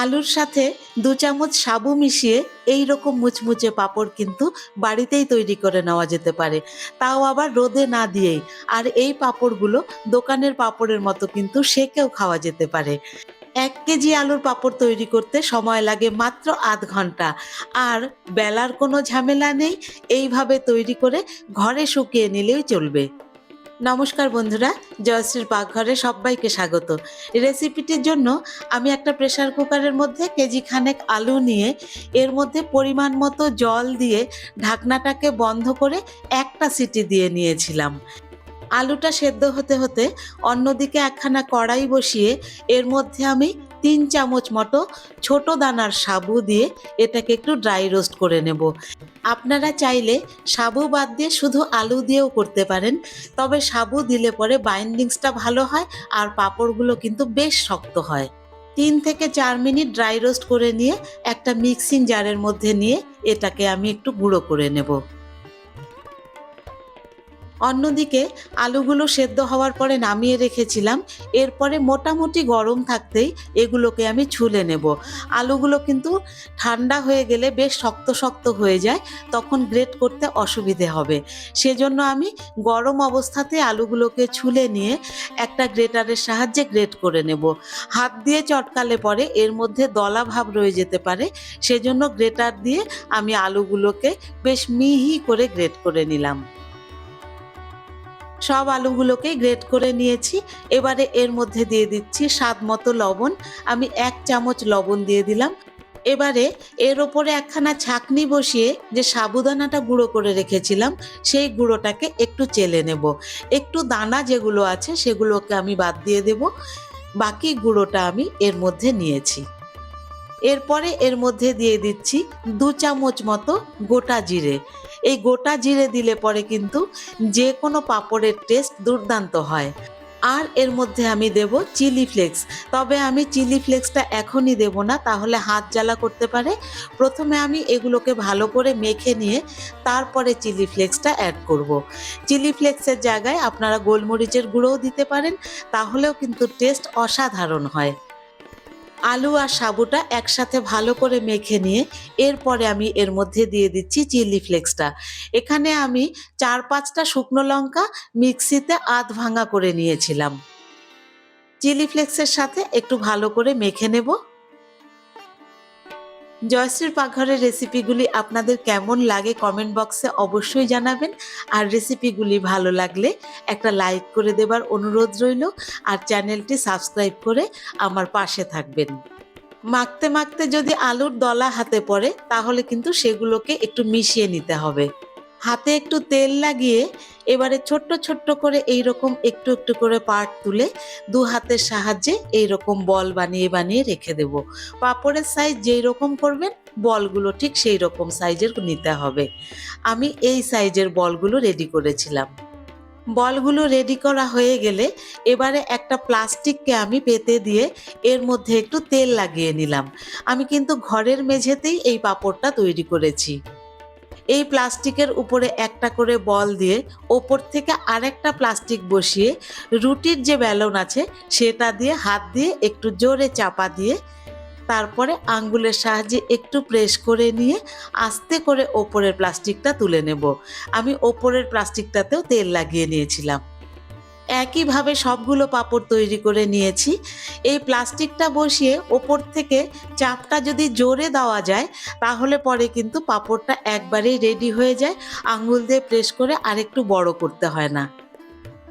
আলুর সাথে দু চামচ সাবু মিশিয়ে এই রকম মুচমুচে পাঁপড় কিন্তু বাড়িতেই তৈরি করে নেওয়া যেতে পারে। তাও আবার রোদে না দিয়েই। আর এই পাঁপড়গুলো দোকানের পাঁপড়ের মতো কিন্তু সেকেও খাওয়া যেতে পারে। এক কেজি আলুর পাঁপড় তৈরি করতে সময় লাগে মাত্র আধ ঘণ্টা। আর বেলার কোনো ঝামেলা নেই। এইভাবে তৈরি করে ঘরে শুকিয়ে নিলেই চলবে। নমস্কার বন্ধুরা, জয়শ্রীর পাকঘরে সবাইকে স্বাগত। রেসিপিটির জন্য আমি একটা প্রেশার কুকারের মধ্যে কেজি খানেক আলু নিয়ে এর মধ্যে পরিমাণ মতো জল দিয়ে ঢাকনাটাকে বন্ধ করে একটা সিটি দিয়ে নিয়েছিলাম। আলুটা সেদ্ধ হতে হতে অন্যদিকে একখানা কড়াই বসিয়ে এর মধ্যে আমি তিন চামচ মতো ছোট দানার সাবু দিয়ে এটাকে একটু ড্রাই রোস্ট করে নেব। আপনারা চাইলে সাবু বাদ দিয়ে শুধু আলু দিয়েও করতে পারেন, তবে সাবু দিলে পরে বাইন্ডিংসটা ভালো হয় আর পাঁপড়গুলো কিন্তু বেশ শক্ত হয়। তিন থেকে চার মিনিট ড্রাই রোস্ট করে নিয়ে একটা মিক্সিং জারের মধ্যে নিয়ে এটাকে আমি একটু গুঁড়ো করে নেব। অন্যদিকে আলুগুলো সেদ্ধ হওয়ার পরে নামিয়ে রেখেছিলাম। এরপরে মোটামুটি গরম থাকতেই এগুলোকে আমি ছুলে নেব। আলুগুলো কিন্তু ঠান্ডা হয়ে গেলে বেশ শক্ত শক্ত হয়ে যায়, তখন গ্রেট করতে অসুবিধে হবে। সেজন্য আমি গরম অবস্থাতে আলুগুলোকে ছুলে নিয়ে একটা গ্রেটারের সাহায্যে গ্রেট করে নেব। হাত দিয়ে চটকালে পরে এর মধ্যে দলা ভাব রয়ে যেতে পারে, সেজন্য গ্রেটার দিয়ে আমি আলুগুলোকে বেশ মিহি করে গ্রেট করে নিলাম। সব আলুগুলোকেই গ্রেট করে নিয়েছি। এবারে এর মধ্যে দিয়ে দিচ্ছি স্বাদ মতো লবণ। আমি এক চামচ লবণ দিয়ে দিলাম। এবারে এর ওপরে একখানা ছাকনি বসিয়ে যে সাবুদানাটা গুঁড়ো করে রেখেছিলাম, সেই গুঁড়োটাকে একটু চেলে নেব। একটু দানা যেগুলো আছে সেগুলোকে আমি বাদ দিয়ে দেব। বাকি গুঁড়োটা আমি এর মধ্যে নিয়েছি। এরপরে এর মধ্যে দিয়ে দিচ্ছি দু চামচ মতো গোটা জিরে। এই গোটা জিরে দিলে পরে কিন্তু যে কোনো পাঁপড়ের টেস্ট দুর্দান্ত হয়। আর এর মধ্যে আমি দেব চিলি ফ্লেক্স। তবে আমি চিলি ফ্লেক্সটা এখনই দেব না, তাহলে হাত জ্বালা করতে পারে। প্রথমে আমি এগুলোকে ভালো করে মেখে নিয়ে তারপরে চিলি ফ্লেক্সটা অ্যাড করব। চিলি ফ্লেক্সের জায়গায় আপনারা গোলমরিচের গুঁড়োও দিতে পারেন, তাহলেও কিন্তু টেস্ট অসাধারণ হয়। আলু আর সাবুটা একসাথে ভালো করে মেখে নিয়ে এরপরে আমি এর মধ্যে দিয়ে দিচ্ছি চিলি ফ্লেক্সটা। এখানে আমি চার পাঁচটা শুকনো লঙ্কা মিক্সিতে আধ ভাঙা করে নিয়েছিলাম। চিলি ফ্লেক্সের সাথে একটু ভালো করে মেখে নেব। জয়শ্রীর পাকঘরের রেসিপিগুলি আপনাদের কেমন লাগে কমেন্ট বক্সে অবশ্যই জানাবেন। আর রেসিপিগুলি ভালো লাগলে একটা লাইক করে দেবার অনুরোধ রইল। আর চ্যানেলটি সাবস্ক্রাইব করে আমার পাশে থাকবেন। মাখতে মাখতে যদি আলুর দলা হাতে পড়ে, তাহলে কিন্তু সেগুলোকে একটু মিশিয়ে নিতে হবে। হাতে একটু তেল লাগিয়ে এবারে ছোট্ট ছোট্ট করে এই রকম একটু একটু করে পার্ট তুলে দু হাতের সাহায্যে এই রকম বল বানিয়ে বানিয়ে রেখে দেব। পাপড়ের সাইজ যেই রকম করবেন, বলগুলো ঠিক সেই রকম সাইজের নিতে হবে। আমি এই সাইজের বলগুলো রেডি করেছিলাম। বলগুলো রেডি করা হয়ে গেলে এবারে একটা প্লাস্টিককে আমি পেতে দিয়ে এর মধ্যে একটু তেল লাগিয়ে নিলাম। আমি কিন্তু ঘরের মেঝেতেই এই পাপড়টা তৈরি করেছি। এই প্লাস্টিকের উপরে একটা করে বল দিয়ে ওপর থেকে আরেকটা প্লাস্টিক বসিয়ে রুটির যে ব্যালন আছে সেটা দিয়ে হাত দিয়ে একটু জোরে চাপা দিয়ে তারপরে আঙ্গুলের সাহায্যে একটু প্রেস করে নিয়ে আস্তে করে ওপরের প্লাস্টিকটা তুলে নেব। আমি ওপরের প্লাস্টিকটাতেও তেল লাগিয়ে নিয়েছিলাম। একইভাবে সবগুলো পাপড় তৈরি করে নিয়েছি। এই প্লাস্টিকটা বসিয়ে ওপর থেকে চাপটা যদি জোরে দেওয়া যায়, তাহলে পরে কিন্তু পাপড়টা একবারেই রেডি হয়ে যায়। আঙুল দিয়ে প্রেস করে আরেকটু বড় করতে হয় না।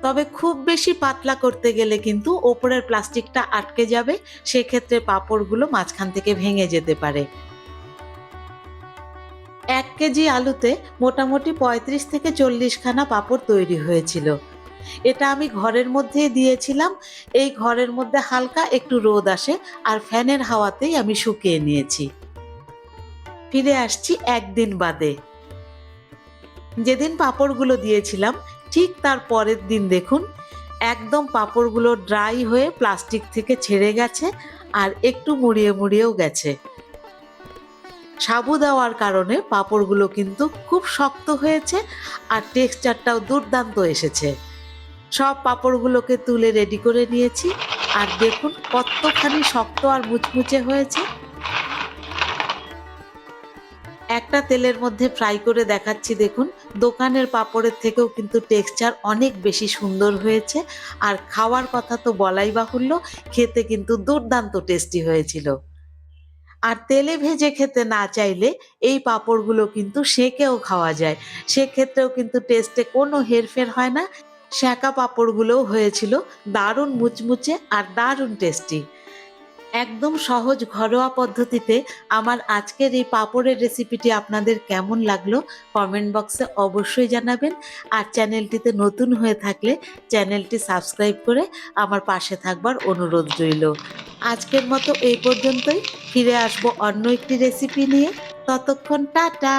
তবে খুব বেশি পাতলা করতে গেলে কিন্তু ওপরের প্লাস্টিকটা আটকে যাবে, সেক্ষেত্রে পাপড়গুলো মাঝখান থেকে ভেঙে যেতে পারে। এক কেজি আলুতে মোটামুটি পঁয়ত্রিশ থেকে চল্লিশখানা পাপড় তৈরি হয়েছিল। এটা আমি ঘরের মধ্যেই দিয়েছিলাম। এই ঘরের মধ্যে হালকা একটু রোদ আসে আর ফ্যানের হাওয়াতেই আমি শুকিয়ে নিয়েছি। ফিরে আসছি একদিন বাদে। যেদিন পাপড়গুলো দিয়েছিলাম, ঠিক তার পরের দিন দেখুন, একদম পাপড়গুলো ড্রাই হয়ে প্লাস্টিক থেকে ছেড়ে গেছে আর একটু মুড়িয়ে মুড়িয়েও গেছে। সাবু দেওয়ার কারণে পাপড়গুলো কিন্তু খুব শক্ত হয়েছে আর টেক্সচারটাও দুর্দান্ত এসেছে। সব পাপড়গুলোকে তুলে রেডি করে নিয়েছি। আর দেখুন কতখানি শক্ত আর মুচমুচে হয়েছে। একটা তেলের মধ্যে ফ্রাই করে দেখাচ্ছি, দেখুন। দোকানের পাপড়ের থেকেও কিন্তু টেক্সচার অনেক বেশি সুন্দর হয়েছে। আর খাওয়ার কথা তো বলাই বাহুল্য, খেতে কিন্তু দুর্দান্ত টেস্টি হয়েছিল। আর তেলে ভেজে খেতে না চাইলে এই পাঁপড়গুলো কিন্তু সেকেও খাওয়া যায়। সেক্ষেত্রেও কিন্তু টেস্টে কোনো হেরফের হয় না। শ্যাঁকা পাঁপড়গুলোও হয়েছিল দারুণ মুচমুচে আর দারুণ টেস্টি। একদম সহজ ঘরোয়া পদ্ধতিতে আমার আজকের এই পাঁপড়ের রেসিপিটি আপনাদের কেমন লাগল কমেন্ট বক্সে অবশ্যই জানাবেন। আর চ্যানেলটিতে নতুন হয়ে থাকলে চ্যানেলটি সাবস্ক্রাইব করে আমার পাশে থাকবার অনুরোধ রইল। আজকের মতো এই পর্যন্তই। ফিরে আসব অন্য একটি রেসিপি নিয়ে। ততক্ষণ টাটা।